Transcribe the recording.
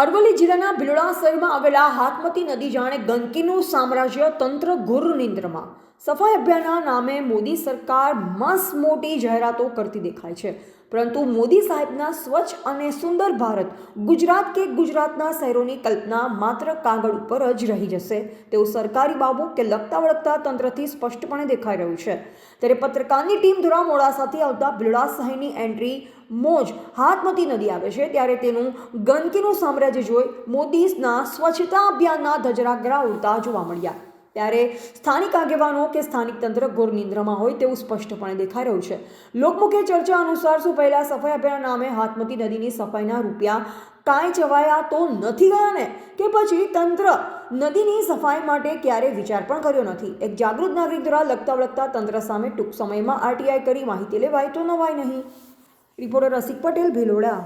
અરવલ્લી જિલ્લાના ભીલોડા શહેરમાં આવેલા હાથમતી નદી જાણે ગંદકીનું સામ્રાજ્ય તંત્ર ઘુર નિંદ્રમાં. સફાઈ અભિયાનના નામે મોદી સરકાર મસ મોટી જાહેરાતો કરતી દેખાય છે. પરંતુ મોદી સાહેબના સ્વચ્છ અને સુંદર ભારત ગુજરાત કે ગુજરાતના શહેરોની કલ્પના માત્ર કાગળ ઉપર જ રહી જશે. તેવું સરકારી બાબુ કે લગતા વળગતા તંત્રથી સ્પષ્ટપણે દેખાઈ રહ્યું છે. ત્યારે પત્રકારની ટીમ દ્વારા મોડાસાથી આવતા ભીલોડા શહેરની એન્ટ્રી મોજ હાથમતી નદી આવે છે, ત્યારે તેનું ગંદકીનું સામ્રાજ્ય જોઈ મોદીના સ્વચ્છતા અભિયાનના ધજરાગરા ઉડતા જોવા મળ્યા. ત્યારે સ્થાનિક આગેવાનો કે સ્થાનિક તંત્ર ઘોર નિંદ્રામાં હોય તેવું સ્પષ્ટપણે દેખાઈ રહ્યું છે. લોકમુખે ચર્ચા અનુસાર શું પહેલા સફાઈ અભિયાન નામે હાથમતી નદીની સફાઈના રૂપિયા કાંઈ જવાયા તો નથી ગયા ને કે પછી તંત્ર નદીની સફાઈ માટે ક્યારે વિચાર પણ કર્યો નથી? એક જાગૃત નાગરિક દ્વારા લગતા વળગતા તંત્ર સામે ટૂંક સમયમાં આરટીઆઈ કરી માહિતી લેવાય તો નવાય નહીં. રિપોર્ટર રસિક પટેલ ભીલોડા